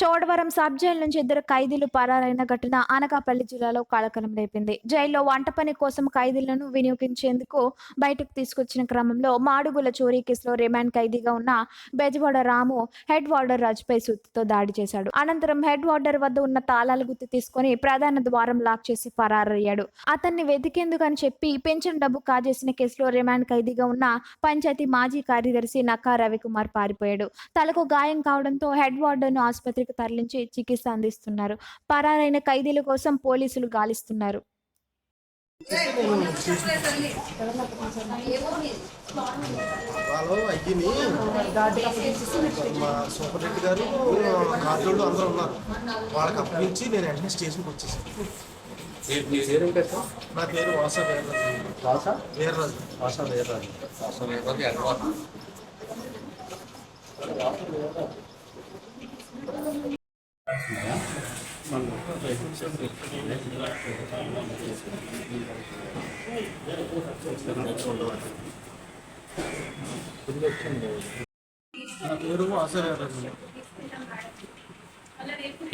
Chodavaram sub jail నుంచి ఇద్దరు ఖైదీలు పరారైన ఘటన అనకాపల్లి జిల్లాలో కలకలం రేపింది. జైల్లో వంట పని కోసం ఖైదీలను వినియోగించేందుకు బయటకు తీసుకొచ్చిన క్రమంలో మాడుగుల చోరీ కేసులో రిమాండ్ ఖైదీగా ఉన్న బెజవాడ రాము హెడ్ వార్డర్ రాజుపై సుత్తితో దాడి చేశాడు. అనంతరం హెడ్ వార్డర్ వద్ద ఉన్న తాళాలు గుర్తు తీసుకొని ప్రధాన ద్వారం లాక్ చేసి పరారయ్యాడు. అతన్ని వెతికేందుకు అని చెప్పి పెన్షన్ డబ్బు కాజేసిన కేసులో రిమాండ్ ఖైదీగా ఉన్న పంచాయతీ మాజీ కార్యదర్శి నక్కా రవికుమార్ పారిపోయాడు. తలకు గాయం కావడంతో హెడ్ వార్డర్ను ఆసుపత్రి ఆసుపత్రికి తరలించి చికిత్స అందిస్తున్నారు. పరారైన ఖైదీల కోసం పోలీసులు గాలిస్తున్నారు. వాళ్ళు అయ్యిని మా సూపర్ రెడ్డి గారు అందరూ ఉన్నారు. వాళ్ళకి అప్పగించి నేను వెంటనే స్టేషన్కి వచ్చేసాను. నా పేరు వాస వీర్రాజు. వాసా? వీర్రాజు. వాసా వీర్రాజు. వాసా వీర్రాజు ఎర్రవాస నా పేరు వాస వీర్రాజు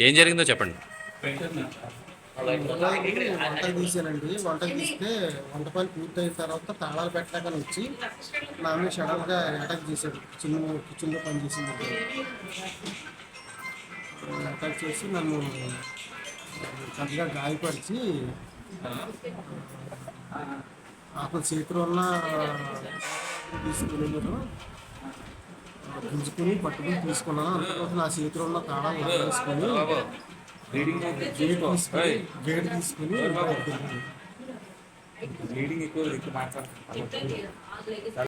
ఏం జరిగిందో చెప్పండి. వంటలు తీసానండి వంటలు తీస్తే వంట పని పూర్తయిన తర్వాత తాళాలు పెట్టాకని వచ్చి నా మీద సడన్గా అటాక్ చేశాడు. చిన్న కిచెన్లో పని చేసింది. అటాక్ చేసి నన్ను పెద్దగా గాయపరిచి అతని చేతిలో ఉన్న తీసుకుని నేను గుంజుకుని పట్టుకుని తీసుకున్నాను. అందుకోసం నా చేతిలో ఉన్న తాళాలు రీడింగ్ గేట్ తీసుకుని గేట్ తీసుకుని. రీడింగ్ ఎక్కువ ఎక్కువ మాట్లాడుతున్నాను.